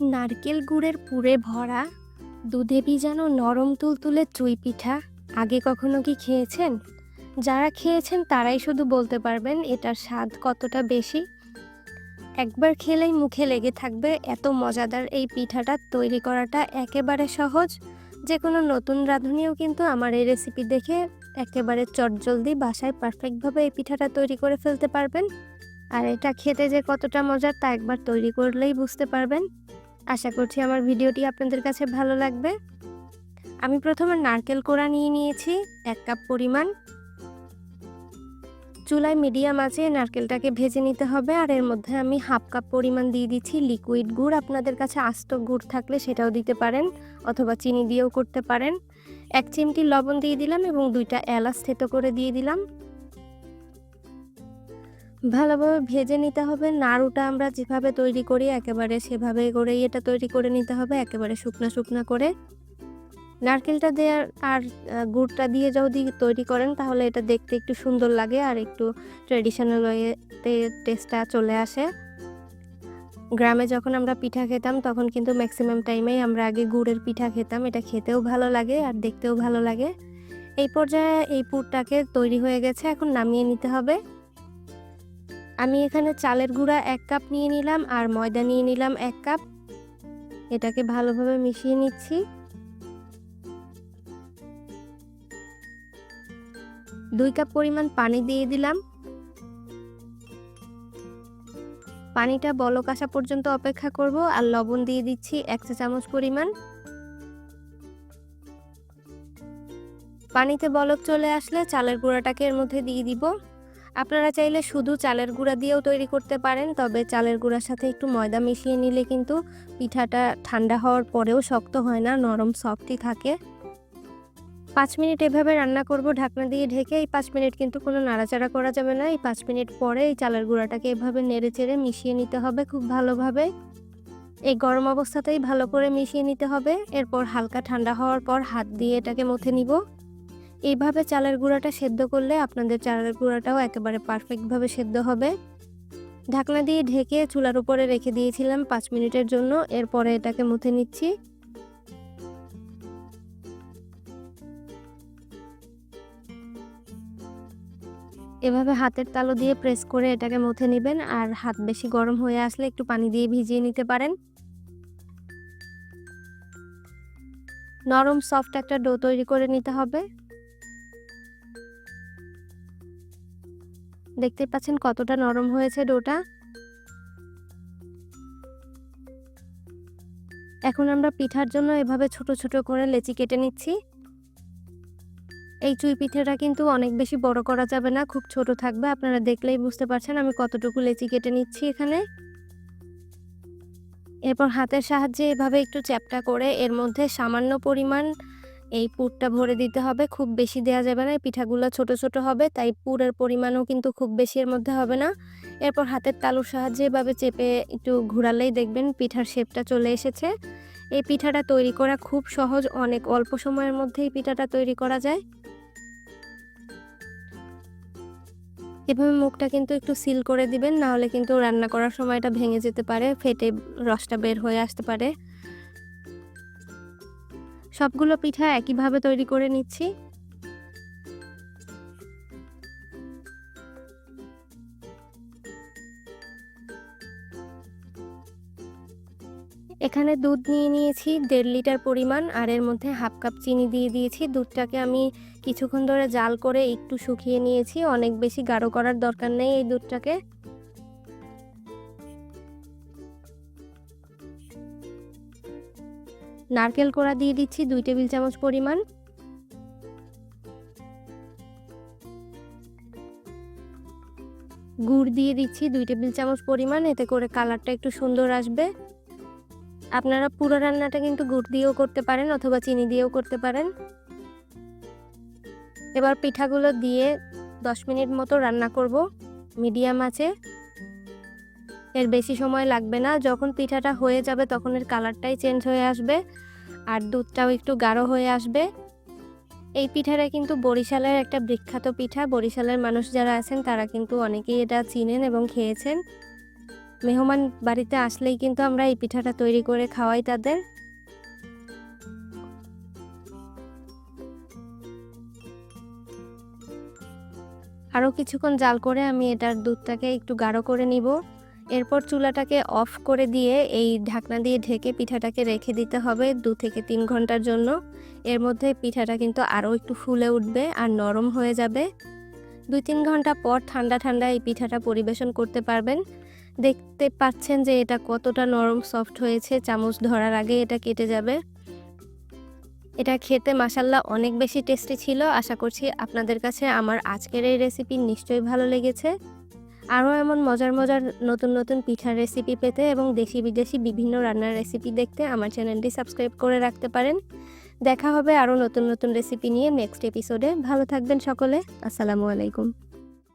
নারকেল গুড়ের পুরে ভরা দুধে ভিজানো নরম তুলতুলে চুই পিঠা, আগে কখনো কি খেয়েছেন? যারা খেয়েছেন তারাই শুধু বলতে পারবেন এটার স্বাদ কতটা বেশি। একবার খেলেই মুখে লেগে থাকবে এত মজাদার এই পিঠাটা তৈরি করাটা একেবারে সহজ। যে কোনো নতুন রাঁধুনিও কিন্তু আমার এই রেসিপি দেখে একেবারে চটজলদি বাসায় পারফেক্টভাবে এই পিঠাটা তৈরি করে ফেলতে পারবেন। আর এটা খেতে যে কতটা মজার তা একবার তৈরি করলেই বুঝতে পারবেন। আশা করছি আমার ভিডিওটি আপনাদের কাছে ভালো লাগবে। আমি প্রথমে নারকেল কোড়া নিয়ে নিয়েছি, এক কাপ পরিমাণ। চুলায় মিডিয়াম আছে, নারকেলটাকে ভেজে নিতে হবে, আর এর মধ্যে আমি হাফ কাপ পরিমাণ দিয়ে দিচ্ছি লিকুইড গুড়। আপনাদের কাছে আস্ত গুড় থাকলে সেটাও দিতে পারেন, অথবা চিনি দিয়েও করতে পারেন। এক চিমটি লবণ দিয়ে দিলাম এবং দুইটা এলাচ থেতো করে দিয়ে দিলাম। ভালোভাবে ভেজে নিতে হবে। নাড়ুটা আমরা যেভাবে তৈরি করি একেবারে সেভাবে করেই এটা তৈরি করে নিতে হবে, একেবারে শুকনা শুকনা করে। নারকেলটা দেওয়ার আর গুড়টা দিয়ে যদি তৈরি করেন তাহলে এটা দেখতে একটু সুন্দর লাগে আর একটু ট্রেডিশনাল ওয়েতে টেস্টটা চলে আসে। গ্রামে যখন আমরা পিঠা খেতাম তখন কিন্তু ম্যাক্সিমাম টাইমেই আমরা আগে গুড়ের পিঠা খেতাম। এটা খেতেও ভালো লাগে আর দেখতেও ভালো লাগে। এই পর্যায়ে এই পুরটাকে তৈরি হয়ে গেছে, এখন নামিয়ে নিতে হবে। আমি এখানে চালের গুঁড়া এক কাপ নিয়ে নিলাম আর ময়দা নিয়ে নিলাম এক কাপ। এটাকে ভালোভাবে মিশিয়ে নিচ্ছি। দুই কাপ পরিমাণ পানি দিয়ে দিলাম। পানিটা বলক আসা পর্যন্ত অপেক্ষা করব আর লবণ দিয়ে দিচ্ছি এক চা চামচ পরিমাণ। পানিতে বলক চলে আসলে চালের গুঁড়াটাকে এর মধ্যে দিয়ে দিব। আপনারা চাইলে শুধু চালের গুঁড়া দিয়েও তৈরি করতে পারেন, তবে চালের গুঁড়ার সাথে একটু ময়দা মিশিয়ে নিলে কিন্তু পিঠাটা ঠান্ডা হওয়ার পরেও শক্ত হয় না, নরম সফটই থাকে। পাঁচ মিনিট এভাবে রান্না করব, ঢাকনা দিয়ে ঢেকে এই পাঁচ মিনিট কিন্তু কোনো নাড়াচাড়া করা যাবে না। এই পাঁচ মিনিট পরে এই চালের গুঁড়াটাকে এভাবে নেড়ে চেড়ে মিশিয়ে নিতে হবে খুব ভালোভাবে। এই গরম অবস্থাতেই ভালো করে মিশিয়ে নিতে হবে। এরপর হালকা ঠান্ডা হওয়ার পর হাত দিয়ে এটাকে মথে নিব। এইভাবে চালের গুঁড়াটা সেদ্ধ করলে আপনাদের চালের গুঁড়াটাও একেবারে পারফেক্টভাবে সেদ্ধ হবে। ঢাকনা দিয়ে ঢেকে চুলার উপরে রেখে দিয়েছিলাম পাঁচ মিনিটের জন্য, এরপরে এটাকে মুথে নিচ্ছি। এভাবে হাতের তালু দিয়ে প্রেস করে এটাকে মুথে নেবেন, আর হাত বেশি গরম হয়ে আসলে একটু পানি দিয়ে ভিজিয়ে নিতে পারেন। নরম সফট একটা ডো তৈরি করে নিতে হবে। দেখতে পাচ্ছেন কতটা নরম হয়েছে ডোটা? এখন আমরা পিঠার জন্য এভাবে ছোট ছোট করে লেচি কেটে নিচ্ছি। এই চুই পিঠাটা কিন্তু অনেক বেশি বড় করা যাবে না, খুব ছোট থাকবে। আপনারা দেখলেই বুঝতে পারছেন আমি কতটুকু লেচি কেটে নিচ্ছি এখানে। এরপর হাতের সাহায্যে এভাবে একটু চ্যাপটা করে এর মধ্যে সামান্য পরিমাণ এই পুরটা ভরে দিতে হবে, খুব বেশি দেওয়া যাবে না পিঠাগুলো ছোট ছোট হবে, তাই পুরের পরিমাণও কিন্তু খুব বেশি এর মধ্যে হবে না। এরপর হাতের তালুর সাহায্যে এভাবে চেপে একটু ঘোরালেই দেখবেন পিঠার শেপটা চলে এসেছে। এই পিঠাটা তৈরি করা খুব সহজ, অনেক অল্প সময়ের মধ্যেই পিঠাটা তৈরি করা যায়। এভাবে মুখটা কিন্তু একটু সিল করে দিবেন না হলে কিন্তু রান্না করার সময়টা ভেঙে যেতে পারে, ফেটে রসটা বের হয়ে আসতে পারে। সবগুলো পিঠা একইভাবে তৈরি করে নিচ্ছি। এখানে দুধ নিয়ে নিয়েছি, দেড় লিটার পরিমাণ, আর এর মধ্যে হাফ কাপ চিনি দিয়ে দিয়েছি। দুধটাকে আমি কিছুক্ষণ ধরে জাল করে একটু শুকিয়ে নিয়েছি, অনেক বেশি গাঢ় করার দরকার নেই এই দুধটাকে। নারকেল কোড়া দিয়ে দিচ্ছি দুই টেবিল চামচ পরিমাণ। গুড় দিয়ে দিচ্ছি দুই টেবিল চামচ পরিমাণ, এতে করে কালারটা একটু সুন্দর আসবে। আপনারা পুরো রান্নাটা কিন্তু গুড় দিয়েও করতে পারেন অথবা চিনি দিয়েও করতে পারেন। এবার পিঠাগুলো দিয়ে দশ মিনিট মতো রান্না করব, মিডিয়াম আছে। এর বেশি সময় লাগবে না। যখন পিঠাটা হয়ে যাবে তখন এর কালারটাই চেঞ্জ হয়ে আসবে আর দুধটাও একটু গাঢ় হয়ে আসবে। এই পিঠাটা কিন্তু বরিশালের একটা বিখ্যাত পিঠা। বরিশালের মানুষ যারা আছেন তারা কিন্তু অনেকেই এটা চিনেন এবং খেয়েছেন। মেহমান বাড়িতে আসলেই কিন্তু আমরা এই পিঠাটা তৈরি করে খাওয়াই তাদের। আরও কিছুক্ষণ জাল করে আমি এটার দুধটাকে একটু গাঢ় করে নিব। এরপর চুলাটাকে অফ করে দিয়ে এই ঢাকনা দিয়ে ঢেকে পিঠাটাকে রেখে দিতে হবে দু থেকে তিন ঘণ্টার জন্য। এর মধ্যে পিঠাটা কিন্তু আরও একটু ফুলে উঠবে আর নরম হয়ে যাবে। দুই তিন ঘণ্টা পর ঠান্ডা ঠান্ডা এই পিঠাটা পরিবেশন করতে পারবেন। দেখতে পাচ্ছেন যে এটা কতটা নরম সফট হয়েছে, চামচ ধরার আগে এটা কেটে যাবে। এটা খেতে মাসাল্লাহ অনেক বেশি টেস্টি ছিল। আশা করছি আপনাদের কাছে আমার আজকের এই রেসিপি নিশ্চয়ই ভালো লেগেছে। আরও এমন মজার মজার নতুন নতুন পিঠার রেসিপি পেতে এবং দেশি বিদেশি বিভিন্ন রান্নার রেসিপি দেখতে আমার চ্যানেলটি সাবস্ক্রাইব করে রাখতে পারেন। দেখা হবে আরও নতুন নতুন রেসিপি নিয়ে নেক্সট এপিসোডে ভালো থাকবেন সকলে। আসসালামু আলাইকুম।